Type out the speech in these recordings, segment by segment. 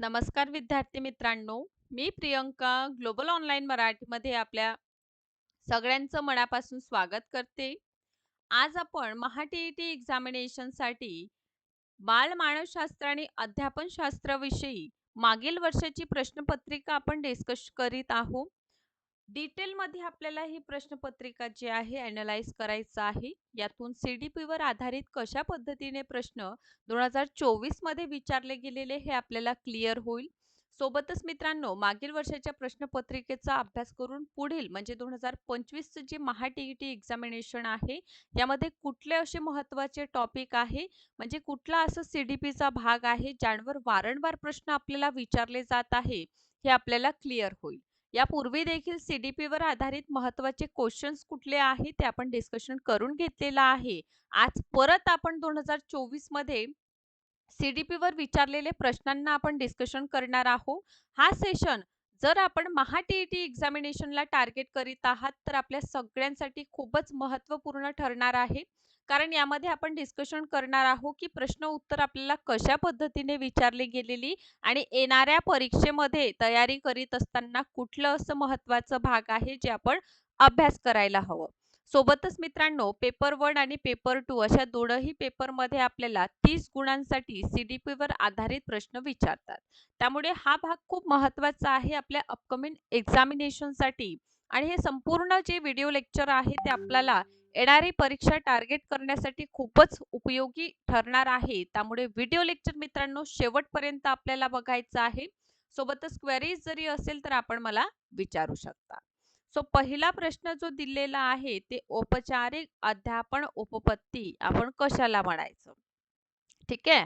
नमस्कार विद्यार्थी मित्रांनो. मी प्रियंका ग्लोबल ऑनलाईन मराठीमध्ये आपल्या सगळ्यांचं मनापासून स्वागत करते. आज आपण महा टी टी एक्झामिनेशनसाठी बाल मानवशास्त्र आणि अध्यापनशास्त्राविषयी मागील वर्षाची प्रश्नपत्रिका आपण डिस्कश करीत आहोत. डिटेलमध्ये आपल्याला ही प्रश्नपत्रिका जी आहे अनालाइज करायचं आहे. यातून सी डी पीवर आधारित कशा पद्धतीने प्रश्न दोन हजार चोवीसमध्ये विचारले गेलेले हे आपल्याला क्लिअर होईल. सोबतच मित्रांनो मागील वर्षाच्या प्रश्नपत्रिकेचा अभ्यास करून पुढील म्हणजे दोन हजार पंचवीसचं जे महा टी टी एक्झामिनेशन आहे यामध्ये कुठले असे महत्त्वाचे टॉपिक आहे म्हणजे कुठला असं सी डी पीचा भाग आहे ज्यांवर वारंवार प्रश्न आपल्याला विचारले जात आहे हे आपल्याला क्लिअर होईल. यापूर्वी देखील सी डी पीवर आधारित महत्त्वाचे क्वेश्चन्स कुठले आहेत ते आपण डिस्कशन करून घेतलेलं आहे. आज परत आपण दोन हजार चोवीसमध्ये सीडीपी वर विचारलेले प्रश्नांना आपण डिस्कशन करणार आहोत. हा सेशन जर आपण महा टी ई टी एक्झामिनेशनला टार्गेट करीत आहात तर आपल्या सगळ्यांसाठी खूपच महत्त्वपूर्ण ठरणार आहे. कारण यामध्ये आपण डिस्कशन करणार आहोत की प्रश्न उत्तर आपल्याला कशा पद्धतीने विचारली गेलेली आणि येणाऱ्या परीक्षेमध्ये तयारी करीत असताना कुठलं असं महत्वाचं भाग आहे जे आपण अभ्यास करायला हवं. सोबतच मित्रांनो पेपर वन आणि पेपर टू अशा दोनही पेपरमध्ये आपल्याला तीस गुणांसाठी सी डी पीवर आधारित प्रश्न विचारतात. त्यामुळे हा भाग खूप महत्त्वाचा आहे आपल्या अपकमिंग एक्झामिनेशनसाठी आणि हे संपूर्ण जे व्हिडिओ लेक्चर आहे ते आपल्याला येणारी परीक्षा टार्गेट करण्यासाठी खूपच उपयोगी ठरणार आहे. त्यामुळे व्हिडिओ लेक्चर मित्रांनो शेवटपर्यंत आपल्याला बघायचं आहे. सोबतच क्वेरीज जरी असेल तर आपण मला विचारू शकता. सो पहिला प्रश्न जो दिलेला आहे ते औपचारिक अध्यापन उपपत्ती आपण कशाला म्हणायचं? ठीक आहे?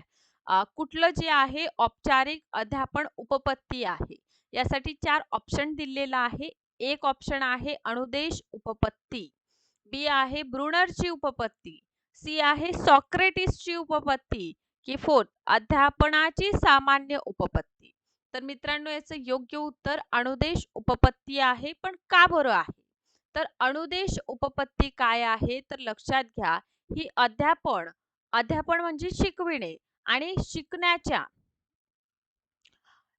कुठलं जे आहे औपचारिक अध्यापन उपपत्ती आहे? यासाठी चार ऑप्शन दिलेला आहे. एक ऑप्शन आहे अनुदेश उपपत्ती. बी आहे ब्रुनरची उपपत्ती सी आहे सॉक्रेटिसची उपपत्ती की फोर्थ अध्यापनाची सामान्य उपपत्ती. तर मित्रांनो याचं योग्य उत्तर अनुदेश उपपत्ती आहे पण का बरं आहे? तर अनुदेश उपपत्ती काय आहे? तर लक्षात घ्या ही अध्यापन अध्यापन म्हणजे शिकविणे आणि शिकण्याच्या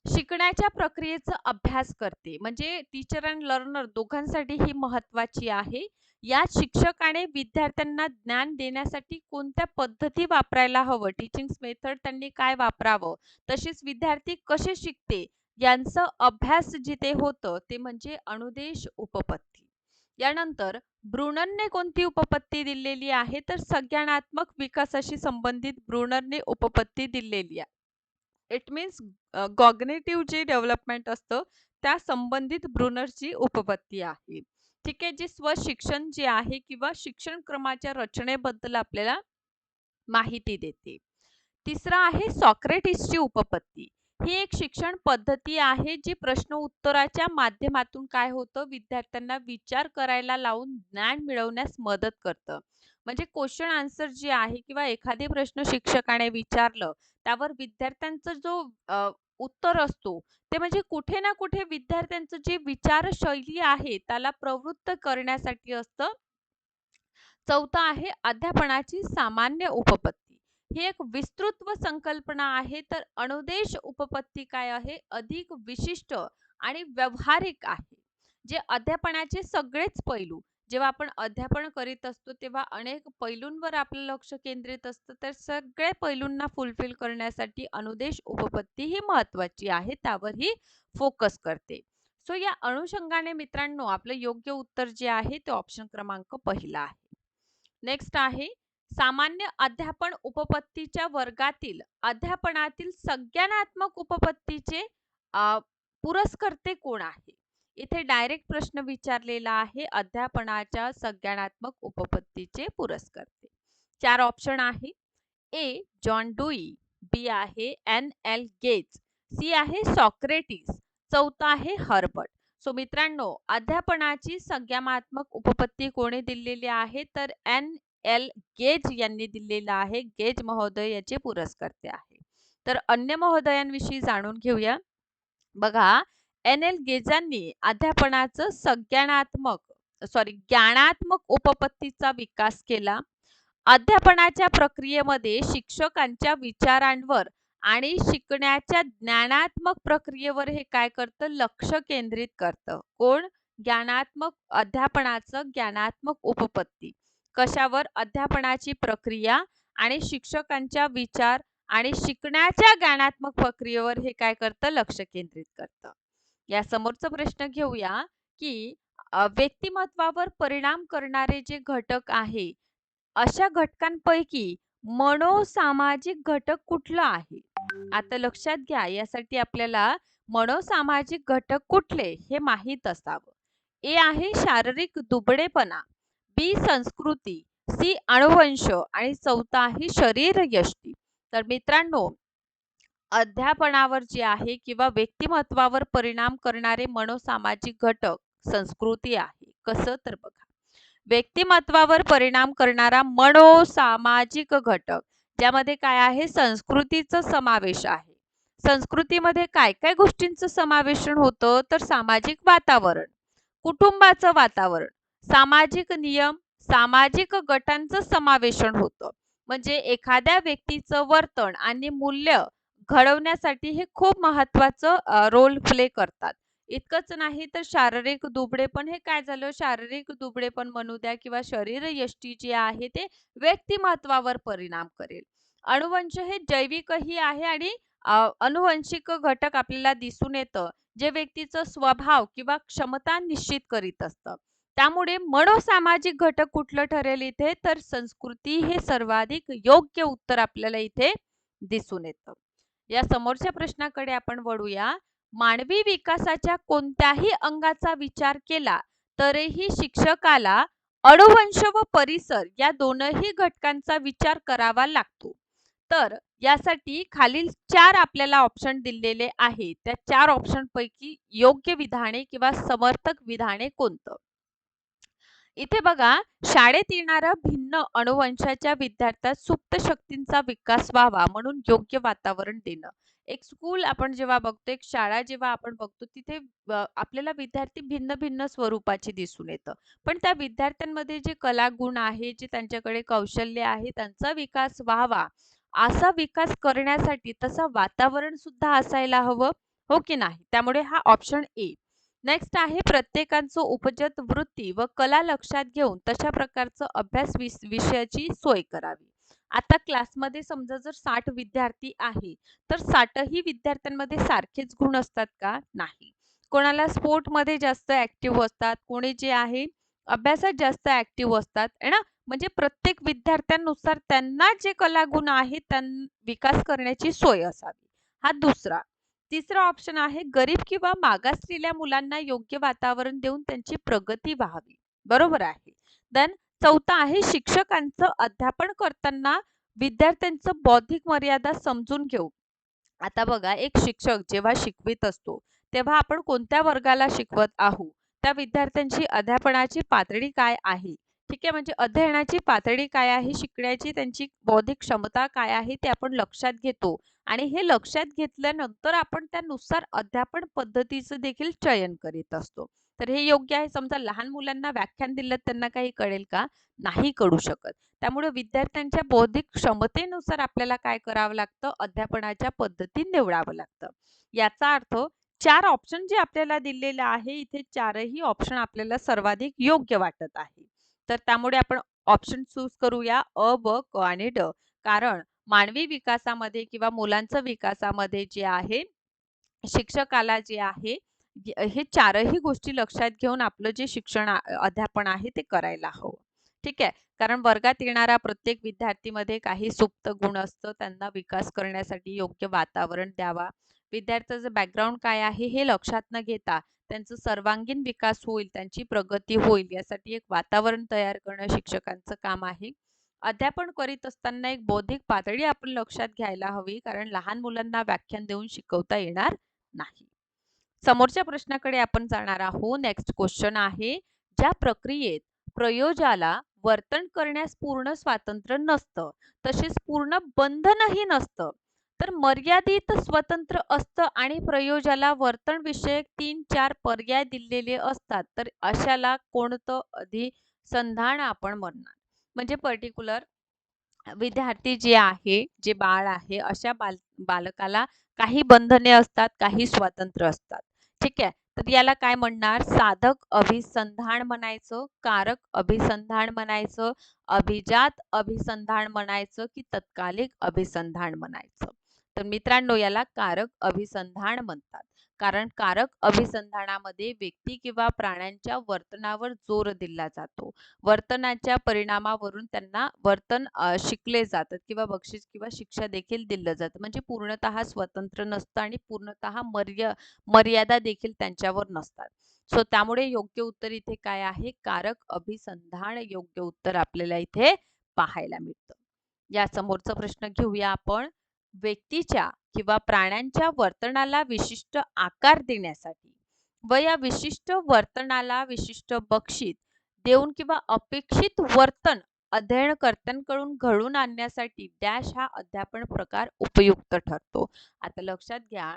शिकण्याच्या प्रक्रियेचा अभ्यास करते. म्हणजे टीचर अँड लर्नर दोघांसाठी ही महत्वाची आहे. यात शिक्षकाने विद्यार्थ्यांना ज्ञान देण्यासाठी कोणत्या पद्धती वापरायला हवं? टीचिंग मेथड त्यांनी काय वापरावं? तसेच विद्यार्थी कसे शिकते? यांचं अभ्यास जिथे होतं ते म्हणजे अनुदेश उपपत्ती. यानंतर ब्रुनरने कोणती उपपत्ती दिलेली आहे? तर संज्ञानात्मक विकासाशी संबंधित ब्रुनरने उपपत्ती दिलेली आहे. इट मीन्स गॉग्नेटिव्ह जे डेव्हलपमेंट असतं त्या संबंधित ब्रुनरची उपपत्ती आहे. ठीक आहे जे स्वशिक्षण जे आहे किंवा शिक्षण क्रमाच्या रचनेबद्दल आपल्याला माहिती देते. तिसरा आहे सॉक्रेटिसची उपपत्ती. ही एक शिक्षण पद्धती आहे जी प्रश्न उत्तराच्या माध्यमातून काय होतं विद्यार्थ्यांना विचार करायला लावून ज्ञान मिळवण्यास मदत करतं. म्हणजे क्वेश्चन आन्सर जे आहे किंवा एखादे प्रश्न शिक्षकाने विचारलं त्यावर विद्यार्थ्यांचा जो उत्तर असतो ते म्हणजे कुठे ना कुठे विद्यार्थ्यांचं जे विचारशैली आहे त्याला प्रवृत्त करण्यासाठी असतं. चौथा आहे अध्यापनाची सामान्य उपपत्ती. ही एक विस्तृत व संकल्पना आहे तर अनुदेश उपपत्ती काय आहे? अधिक विशिष्ट आणि व्यवहारिक आहे जे अध्यापनाचे सगळेच पैलू. जेव्हा आपण अध्यापन करीत असतो तेव्हा अनेक पैलूंवर आपलं लक्ष केंद्रित असतं. तर सगळ्या पैलूंना फुलफिल करण्यासाठी अनुदेश उपपत्ती ही महत्वाची आहे त्यावर ही फोकस करते. सो या अनुषंगाने मित्रांनो आपलं योग्य उत्तर जे आहे ते ऑप्शन क्रमांक पहिला आहे. नेक्स्ट आहे सामान्य अध्यापन उपपत्तीच्या वर्गातील अध्यापनातील संज्ञानात्मक उपपत्तीचे पुरस्कर्ते कोण आहे? इथे डायरेक्ट प्रश्न विचारलेला आहे अध्यापनाच्या संज्ञानात्मक उपपत्तीचे पुरस्कर्ते. चार ऑप्शन आहे. ए जॉन डुई बी आहे एन एल गेज सी आहे सॉक्रेटिस चौथा आहे हर्बर्ट सो मित्रांनो अध्यापनाची संज्ञानात्मक उपपत्ती कोणी दिलेली आहे? तर एन एल गेज यांनी दिलेला आहे. गेज महोदय याचे पुरस्कर्ते आहे. तर अन्य महोदयांविषयी जाणून घेऊया. बघा एन. एल. गेजांनी अध्यापनाचं संज्ञानात्मक सॉरी ज्ञानात्मक उपपत्तीचा विकास केला. अध्यापनाच्या प्रक्रियेमध्ये शिक्षकांच्या विचारांवर आणि शिकण्याच्या ज्ञानात्मक प्रक्रियेवर हे काय करतं? लक्ष केंद्रित करतं. कोण? ज्ञानात्मक अध्यापनाचं ज्ञानात्मक उपपत्ती. कशावर? अध्यापनाची प्रक्रिया आणि शिक्षकांच्या विचार आणि शिकण्याच्या ज्ञानात्मक प्रक्रियेवर हे काय करतं? लक्ष केंद्रित करतं. या समोरचा प्रश्न घेऊया की अ, व्यक्तिमत्वावर परिणाम करणारे जे घटक आहे अशा घटकांपैकी मनोसामाजिक घटक कुठला आहे? आता लक्षात घ्या यासाठी आपल्याला मनोसामाजिक घटक कुठले हे माहीत असावं. ए आहे शारीरिक दुबळेपणा बी संस्कृती सी अणुवंश आणि चौथा आहे शरीर यष्टी. तर मित्रांनो अध्यापनावर जे आहे किंवा व्यक्तिमत्वावर परिणाम करणारे मनोसामाजिक घटक संस्कृती आहे. कसं तर बघा व्यक्तिमत्वावर परिणाम करणारा मनोसामाजिक घटक ज्यामध्ये काय आहे? संस्कृतीचा समावेश आहे. संस्कृतीमध्ये काय काय गोष्टींचं समावेशन होतं? तर सामाजिक वातावरण कुटुंबाचं वातावरण सामाजिक नियम सामाजिक गटांचं समावेशन होतं. म्हणजे एखाद्या व्यक्तीचं वर्तन आणि मूल्य घडवण्यासाठी हे खूप महत्वाचं रोल प्ले करतात. इतकंच नाही तर शारीरिक दुबळेपण हे काय झालं? शारीरिक दुबळेपण म्हणू द्या किंवा शरीर यष्टी जे आहे ते व्यक्तिमत्वावर परिणाम करेल. अणुवंश हे जैविकही आहे आणि अनुवंशिक घटक आपल्याला दिसून येतं जे व्यक्तीचं स्वभाव किंवा क्षमता निश्चित करीत असतं. त्यामुळे मनोसामाजिक घटक कुठलं ठरेल इथे? तर संस्कृती हे सर्वाधिक योग्य उत्तर आपल्याला इथे दिसून येतं. या समोरच्या प्रश्नाकडे आपण वळूया. मानवी विकासाच्या कोणत्याही अंगाचा विचार केला तरीही शिक्षकाला अणुवंश व परिसर या दोनही घटकांचा विचार करावा लागतो. तर यासाठी खालील चार आपल्याला ऑप्शन दिलेले आहेत. त्या चार ऑप्शन पैकी योग्य विधाने किंवा समर्थक विधाने कोणतं? इथे बघा शाळेत येणाऱ्या भिन्न अणुवंशाच्या विद्यार्थ्यात सुप्त शक्तींचा विकास व्हावा म्हणून योग्य वातावरण देणं. एक स्कूल आपण जेव्हा बघतो एक शाळा जेव्हा आपण बघतो तिथे अ, आपल्याला विद्यार्थी भिन्न भिन्न स्वरूपाचे दिसून येतं. पण त्या विद्यार्थ्यांमध्ये जे कलागुण आहे जे त्यांच्याकडे कौशल्य आहे त्यांचा विकास व्हावा. असा विकास करण्यासाठी तसं वातावरण सुद्धा असायला हवं हो की नाही? त्यामुळे हा ऑप्शन ए नेक्स्ट आहे प्रत्येकांचं उपजत वृत्ती व कला लक्षात घेऊन तशा प्रकारचं अभ्यास विषयाची सोय करावी. आता क्लासमध्ये समजा जर साठ विद्यार्थी आहे तर साठही विद्यार्थ्यांमध्ये सारखेच गुण असतात का? नाही. कोणाला स्पोर्टमध्ये जास्त ऍक्टिव्ह असतात कोणी जे आहे अभ्यासात जास्त ऍक्टिव्ह असतात है ना? म्हणजे प्रत्येक विद्यार्थ्यांनुसार त्यांना जे कलागुण आहे त्यां विकास करण्याची सोय असावी. हा दुसरा. तिसरा ऑप्शन आहे गरीब किंवा मागासलेल्या मुलांना योग्य वातावरण देऊन त्यांची प्रगती व्हावी. बरोबर आहे. देन चौथा आहे शिक्षकांचं अध्यापन करताना विद्यार्थ्यांचं बौद्धिक मर्यादा समजून घेऊ. आता बघा एक शिक्षक जेव्हा शिकवित असतो तेव्हा आपण कोणत्या वर्गाला शिकवत आहोत? त्या विद्यार्थ्यांची अध्यापनाची पातळी काय आहे? ठीक आहे म्हणजे अध्ययनाची पातळी काय आहे? शिकण्याची त्यांची बौद्धिक क्षमता काय आहे? ते आपण लक्षात घेतो. आणि हे लक्षात घेतल्यानंतर आपण त्यानुसार अध्यापन पद्धतीचं देखील चयन करीत असतो. तर हे योग्य आहे. समजा लहान मुलांना व्याख्यान दिलं त्यांना काही कळेल का? नाही कळू शकत. त्यामुळे विद्यार्थ्यांच्या बौद्धिक क्षमतेनुसार आपल्याला काय करावं लागतं? अध्यापनाच्या पद्धती निवडावं लागतं. याचा अर्थ चार ऑप्शन जे आपल्याला दिलेले आहे इथे चारही ऑप्शन आपल्याला सर्वाधिक योग्य वाटत आहे. तर त्यामुळे आपण ऑप्शन चूज करूया. अ ब क आणि ड. कारण मानवी विकासामध्ये किंवा मुलांचं विकासामध्ये जे आहे शिक्षकाला जे आहे हे चारही गोष्टी लक्षात घेऊन आपलं जे शिक्षण अध्यापन आहे ते करायला हवं. ठीक आहे? कारण वर्गात येणारा प्रत्येक विद्यार्थीमध्ये काही सुप्त गुण असतं त्यांना विकास करण्यासाठी योग्य वातावरण द्यावा. विद्यार्थ्याचं बॅकग्राऊंड काय आहे हे लक्षात न घेता त्यांचं सर्वांगीण विकास होईल त्यांची प्रगती होईल यासाठी एक वातावरण तयार करणं शिक्षकांचं काम आहे. अध्यापन करीत असताना एक बौद्धिक पातळी आपण लक्षात घ्यायला हवी कारण लहान मुलांना व्याख्यान देऊन शिकवता येणार नाही. समोरच्या प्रश्नाकडे आपण जाणार आहोत. नेक्स्ट क्वेश्चन आहे ज्या प्रक्रियेत प्रयोजाला वर्तन करण्यास पूर्ण स्वातंत्र्य नसतं तसेच पूर्ण बंधनही नसतं तर मर्यादित स्वतंत्र असतं आणि प्रयोजाला वर्तन विषयक तीन चार पर्याय दिलेले असतात तर अशाला कोणतं अधिसंधान आपण म्हणणार? म्हणजे पर्टिक्युलर विद्यार्थी जे आहे, जे बाळ आहे, अशा बाल बालकाला काही बंधने असतात, काही स्वातंत्र्य असतात. ठीक आहे. तर याला काय म्हणणार? साधक अभिसंधान म्हणायचं, कारक अभिसंधान म्हणायचं, अभिजात अभिसंधान म्हणायचं की तत्कालिक अभिसंधान म्हणायचं. तर मित्रांनो याला कारक अभिसंधान म्हणतात. कारण कारक अभिसंधानामध्ये व्यक्ती किंवा प्राण्यांच्या वर्तनावर जोर दिला जातो. वर्तनाच्या परिणामावरून त्यांना वर्तन शिकले जातात किंवा बक्षीस किंवा शिक्षा देखील दिलं जातं. म्हणजे पूर्णतः स्वतंत्र नसतं आणि पूर्णतः मर्य मर्यादा देखील त्यांच्यावर नसतात. सो त्यामुळे योग्य उत्तर इथे काय आहे? कारक अभिसंधान योग्य उत्तर आपल्याला इथे पाहायला मिळतं. या समोरचा प्रश्न घेऊया आपण. व्यक्तीच्या किंवा प्राण्यांच्या वर्तनाला विशिष्ट आकार देण्यासाठी व या विशिष्ट वर्तनाला विशिष्ट बक्षीस देऊन किंवा अपेक्षित वर्तन अध्ययनकर्त्यांकडून घडून आणण्यासाठी डॅश हा अध्यापन प्रकार उपयुक्त ठरतो. आता लक्षात घ्या.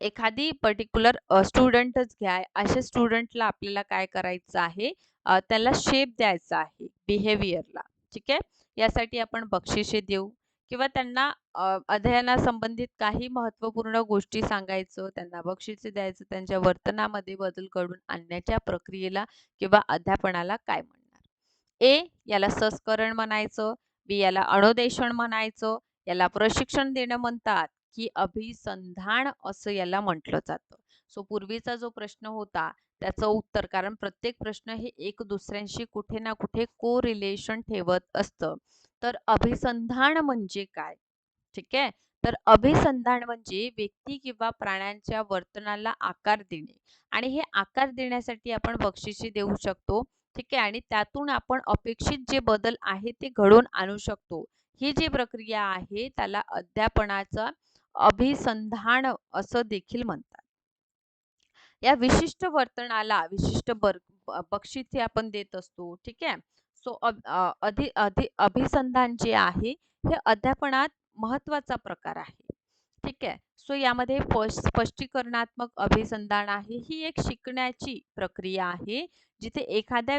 एखादी पर्टिक्युलर स्टुडंटच घ्या. अशा स्टुडंटला आपल्याला काय करायचं आहे? त्याला शेप द्यायचा आहे बिहेवियरला. ठीक आहे? यासाठी आपण बक्षिसे देऊ. किंवा त्यांना अध्ययनासंबंधित काही महत्त्वपूर्ण गोष्टी सांगायचं त्यांना बक्षिसे द्यायचं त्यांच्या वर्तनामध्ये बदल घडून आणण्याच्या प्रक्रियेला किंवा अध्यापनाला काय म्हणणार? ए याला संस्करण म्हणायचं बी याला अनुदेशन म्हणायचं याला प्रशिक्षण देणं म्हणतात की अभिसंधान असं याला म्हटलं जातं. सो पूर्वीचा जो प्रश्न होता त्याचं उत्तर. कारण प्रत्येक प्रश्न हे एक दुसऱ्यांशी कुठे ना कुठे को रिलेशन ठेवत असतं. तर अभिसंधान म्हणजे काय? ठीक आहे? तर अभिसंधान म्हणजे व्यक्ती किंवा प्राण्यांच्या वर्तनाला आकार देणे. आणि हे आकार देण्यासाठी आपण बक्षिसे देऊ शकतो. ठीक आहे? आणि त्यातून आपण अपेक्षित जे बदल आहे ते घडवून आणू शकतो. ही जी प्रक्रिया आहे त्याला अध्यापनाचं अभिसंधान असं देखील म्हणतात. या विशिष्ट वर्तनाला विशिष्ट बक्षिसे आपण देत असतो ठीक आहे? सो अधि अधि अभिसंधान जे आहे हे अध्यापनात महत्त्वाचा प्रकार आहे ठीक आहे? सो यामध्ये स्पष्टीकरणात्मक अभिसंधान आहे ही एक शिकण्याची प्रक्रिया आहे जिथे एखाद्या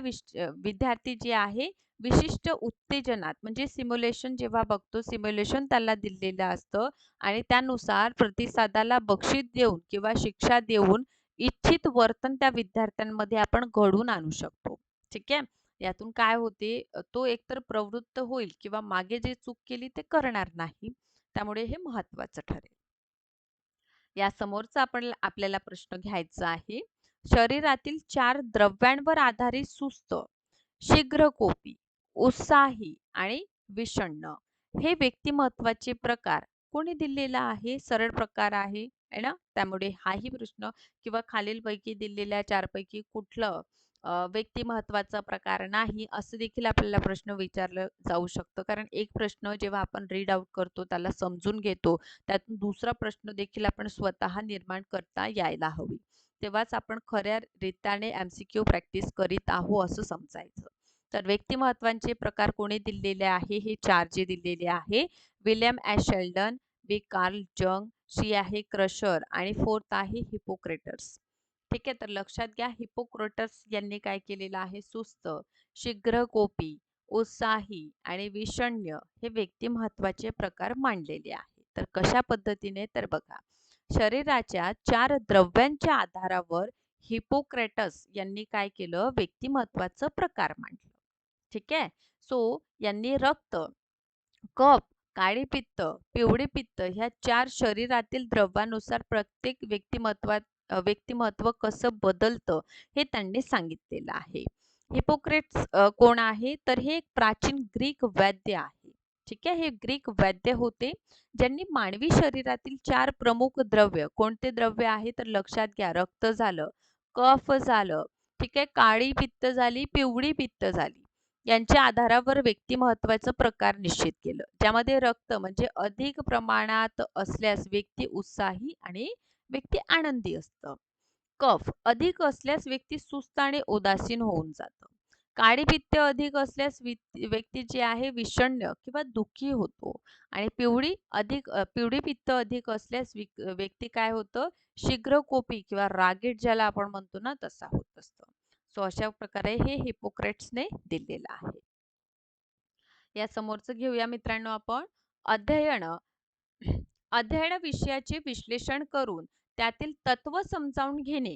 विद्यार्थी जे आहे विशिष्ट उत्तेजनात म्हणजे सिम्युलेशन जेव्हा बघतो सिम्युलेशन त्याला दिलेलं असतं आणि त्यानुसार प्रतिसादाला बक्षीस देऊन किंवा शिक्षा देऊन इच्छित वर्तन त्या विद्यार्थ्यांमध्ये आपण घडवून आणू शकतो. ठीक आहे? यातून काय होते? तो एकतर प्रवृत्त होईल किंवा मागे जे चूक केली ते करणार नाही. त्यामुळे हे महत्वाचं ठरेल. या समोरचा आपण आपल्याला प्रश्न घ्यायचा आहे. शरीरातील चार द्रव्यांवर आधारित सुस्त शीघ्र कोपी उत्साही आणि विषण्ण हे व्यक्तिमत्वाचे प्रकार. कोणी दिलेला आहे? सरळ प्रकार आहे? है ना? त्यामुळे हाही प्रश्न किंवा खालीलपैकी दिलेल्या चारपैकी कुठलं व्यक्ती महत्त्वाचा प्रकार नाही असं देखील आपल्याला प्रश्न विचारलं जाऊ शकतं. कारण एक प्रश्न जेव्हा आपण रीड आउट करतो त्याला समजून घेतो त्यातून दुसरा प्रश्न देखील आपण स्वतः निर्माण करता यायला हवी. तेव्हाच आपण खऱ्या रीत्याने एम सी क्यू प्रॅक्टिस करीत आहो असं समजायचं. तर व्यक्तिमत्वांचे प्रकार कोणी दिलेले आहे? हे चार जे दिलेले आहे. विल्यम ॲश शेल्डन बी कार्ल जंग जी आहे क्रशर आणि फोर्थ आहे हिपोक्रेटर्स. ठीक आहे तर लक्षात घ्या हिपोक्रेटर्स यांनी काय केलेलं आहे? सुस्त शीघ्र कोपी उत्साही आणि विषण्य हे व्यक्ती महत्त्वाचे प्रकार मांडलेले आहे. तर कशा पद्धतीने? तर बघा शरीराच्या चार द्रव्यांच्या आधारावर हिपोक्रेटस यांनी काय केलं? व्यक्तिमत्वाचं प्रकार मांडलं. ठीक आहे? सो यांनी रक्त कप काळी पित्त पिवळी पित्त ह्या चार शरीरातील द्रव्यानुसार प्रत्येक व्यक्तिमत्वात व्यक्तिमत्व कसं बदलतं हे त्यांनी सांगितलेलं आहे. हिपोक्रेट्स कोण आहे? तर हे एक प्राचीन ग्रीक वैद्य आहे. ठीक आहे? हे ग्रीक वैद्य होते ज्यांनी मानवी शरीरातील चार प्रमुख द्रव्य कोणते द्रव्य आहे? तर लक्षात घ्या रक्त झालं कफ झालं ठीक आहे? काळी पित्त झाली पिवळी पित्त झाली. यांच्या आधारावर व्यक्तिमत्वाचं प्रकार निश्चित केलं. ज्यामध्ये रक्त म्हणजे अधिक प्रमाणात असल्यास व्यक्ती उत्साही आणि व्यक्ती आनंदी असतं. कफ अधिक असल्यास व्यक्ती सुस्त आणि उदासीन होऊन जातं. काळी पित्त अधिक असल्यास व्यक्ती जे आहे विषण्ण किंवा दुःखी होतो. आणि पिवळी अधिक पिवळी पित्त अधिक असल्यास व्यक्ती काय होतं? शीघ्र कोपी किंवा रागीट ज्याला आपण म्हणतो ना तसा होत असतं. सो अशा प्रकारे हे हिपोक्रेट्सने दिलेलं आहे. या समोरचं घेऊया मित्रांनो आपण. अध्ययन. अध्ययन विषयाचे विश्लेषण करून त्यातील तत्व समजावून घेणे.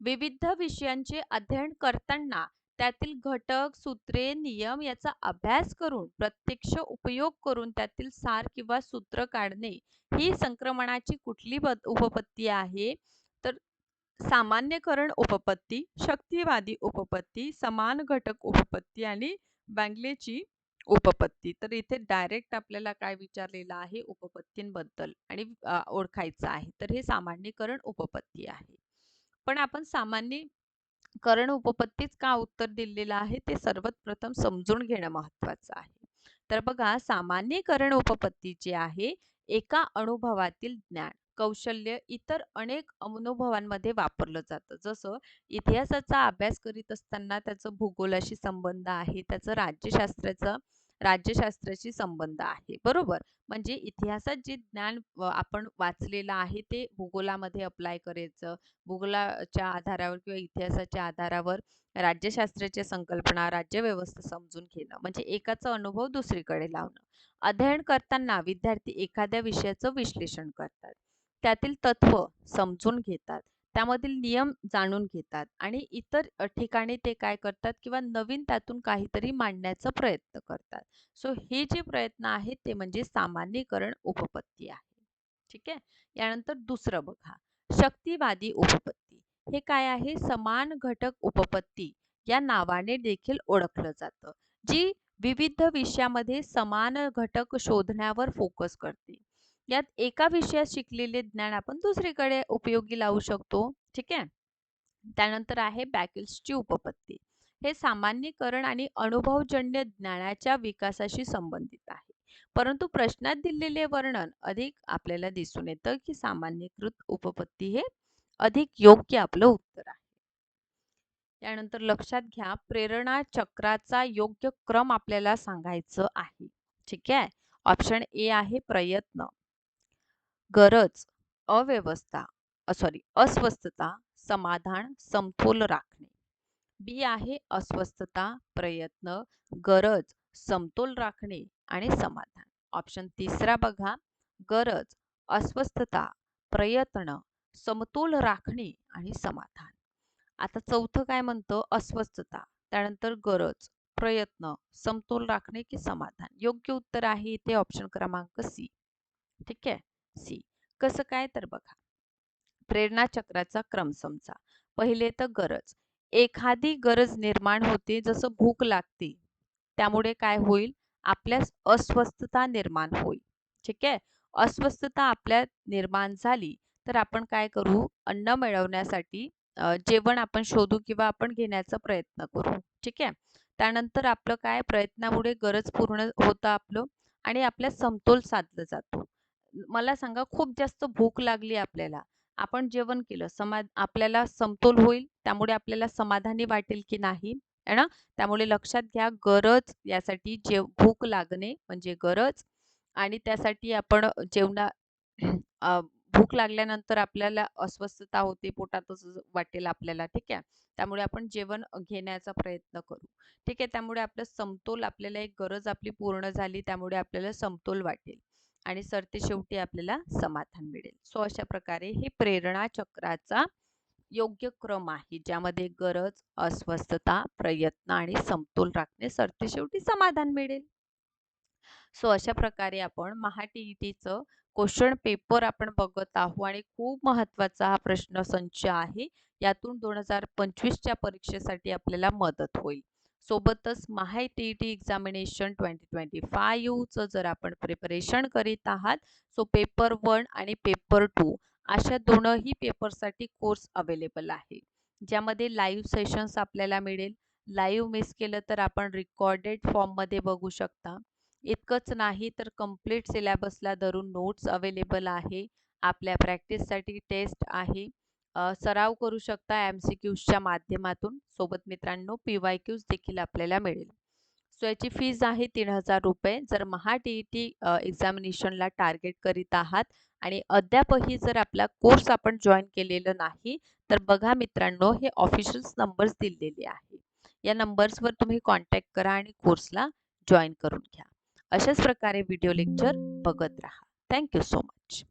विविध विषयांचे अध्ययन करताना त्यातील घटक सूत्रे नियम याचा अभ्यास करून प्रत्यक्ष उपयोग करून त्यातील सार किंवा सूत्र काढणे ही संक्रमणाची कुठली उपपत्ती आहे? तर सामान्यकरण उपपत्ती शक्तिवादी उपपत्ती समान घटक उपपत्ती आणि बँगलेची उपपत्ती. तर इथे डायरेक्ट आपल्याला काय विचारलेलं आहे? उपपत्तींबद्दल आणि ओळखायचं आहे. तर हे सामान्यकरण उपपत्ती आहे. पण आपण सामान्यकरण उपपत्तीच का उत्तर दिलेलं आहे? ते सर्वात प्रथम समजून घेणं महत्वाचं आहे. तर बघा सामान्यकरण उपपत्ती जे आहे एका अनुभवातील ज्ञान. कौशल्य इतर अनेक अनुभवांमध्ये वापरलं जातं. जसं इतिहासाचा अभ्यास करीत असताना त्याचं भूगोलाशी संबंध आहे त्याचं राज्यशास्त्राचं राज्यशास्त्राशी संबंध आहे. बरोबर? म्हणजे इतिहासात जे ज्ञान आपण वाचलेलं आहे ते भूगोलामध्ये अप्लाय करायचं. भूगोलाच्या आधारावर किंवा इतिहासाच्या आधारावर राज्यशास्त्राच्या संकल्पना राज्यव्यवस्था समजून घेणं. म्हणजे एकाचा अनुभव दुसरीकडे लावणं. अध्ययन करताना विद्यार्थी एखाद्या विषयाचं विश्लेषण करतात. त्यातील तत्व समजून घेतात. त्यामधील नियम जाणून घेतात आणि इतर ठिकाणी ते काय करतात किंवा नवीन त्यातून काहीतरी मांडण्याचा प्रयत्न करतात. सो हे जे प्रयत्न आहेत ते म्हणजे सामान्यीकरण उपपत्ती आहे. ठीक आहे? यानंतर दुसरं बघा. शक्तिवादी उपपत्ती. हे काय आहे? समान घटक उपपत्ती या नावाने देखील ओळखलं जातं जी विविध विषयामध्ये समान घटक शोधण्यावर फोकस करते. यात एका विषयात शिकलेले ज्ञान आपण दुसरीकडे उपयोगी लावू शकतो. ठीक आहे? त्यानंतर आहे बॅकिल्सची उपपत्ती. हे सामान्यकरण आणि अनुभवजन्य ज्ञानाच्या विकासाशी संबंधित आहे. परंतु प्रश्नात दिलेले वर्णन अधिक आपल्याला दिसून येतं की सामान्यकृत उपपत्ती हे अधिक योग्य आपलं उत्तर आहे. त्यानंतर लक्षात घ्या प्रेरणा चक्राचा योग्य क्रम आपल्याला सांगायचं आहे. ठीक आहे? ऑप्शन ए आहे प्रयत्न. गरज अव्यवस्था सॉरी अस्वस्थता समाधान समतोल राखणे. बी आहे अस्वस्थता प्रयत्न गरज समतोल राखणे आणि समाधान. ऑप्शन तिसरा बघा. गरज अस्वस्थता प्रयत्न समतोल राखणे आणि समाधान. आता चौथं काय म्हणतं? अस्वस्थता. त्यानंतर गरज प्रयत्न समतोल राखणे की समाधान. योग्य उत्तर आहे इथे ऑप्शन क्रमांक सी ठीक आहे? सी. कसं काय? तर बघा प्रेरणा चक्राचा क्रम समजा. पहिले तर गरज. एखादी गरज निर्माण होते जसं भूक लागते त्यामुळे काय होईल? आपल्यास अस्वस्थता निर्माण होईल. ठीक आहे? अस्वस्थता आपल्यात निर्माण झाली तर आपण काय करू? अन्न मिळवण्यासाठी जेवण आपण शोधू किंवा आपण घेण्याचा प्रयत्न करू. ठीक आहे? त्यानंतर आपलं काय? प्रयत्नामुळे गरज पूर्ण होतं आपलं आणि आपल्या समतोल साधलं जातो. मला सांगा खूप जास्त भूक लागली आपल्याला. आपण जेवण केलं समा आपल्याला समतोल होईल त्यामुळे आपल्याला समाधानी वाटेल की नाही है ना? त्यामुळे लक्षात घ्या गरज यासाठी जेव भूक लागणे म्हणजे गरज. आणि त्यासाठी आपण जेवणा भूक लागल्यानंतर आपल्याला अस्वस्थता होते पोटातच वाटेल आपल्याला ठीक आहे? त्यामुळे आपण जेवण घेण्याचा प्रयत्न करू. ठीक आहे? त्यामुळे आपलं समतोल आपल्याला एक गरज आपली पूर्ण झाली त्यामुळे आपल्याला समतोल वाटेल. आणि सरते शेवटी आपल्याला समाधान मिळेल. सो अशा प्रकारे हे प्रेरणा चक्राचा योग्य क्रम आहे ज्यामध्ये गरज अस्वस्थता प्रयत्न आणि समतोल राखणे सरते शेवटी समाधान मिळेल. सो अशा प्रकारे आपण महाटीईटीचं क्वेश्चन पेपर आपण बघत आहोत आणि खूप महत्त्वाचा हा प्रश्न संच आहे. यातून दोन हजार पंचवीसच्या परीक्षेसाठी आपल्याला मदत होईल. सोबतच Maha T T examination twenty twenty फायूचं जर आपण प्रिपरेशन करीत आहात सो पेपर वन आणि पेपर टू अशा दोनही पेपरसाठी कोर्स अवेलेबल आहे. ज्यामध्ये लाईव्ह सेशन्स आपल्याला मिळेल. लाईव्ह मिस केलं तर आपण रिकॉर्डेड फॉर्ममध्ये बघू शकता. इतकंच नाही तर कंप्लीट सिलेबसला धरून नोट्स अवेलेबल आहे. आपल्या प्रॅक्टिससाठी टेस्ट आहे. सराव करू शकता एम सी क्यूजच्या माध्यमातून. सोबत मित्रांनो पी वाय क्यूज देखील आपल्याला मिळेल. सो याची फीज आहे तीन हजार रुपये. जर महा टी ई टी एक्झामिनेशनला टार्गेट करीत आहात आणि अद्यापही जर आपला कोर्स आपण जॉईन केलेलं नाही तर बघा मित्रांनो हे ऑफिशियल्स नंबर्स दिलेले आहे. या नंबर्सवर तुम्ही कॉन्टॅक्ट करा आणि कोर्सला जॉईन करून घ्या. अशाच प्रकारे व्हिडिओ लेक्चर बघत राहा. Thank you so much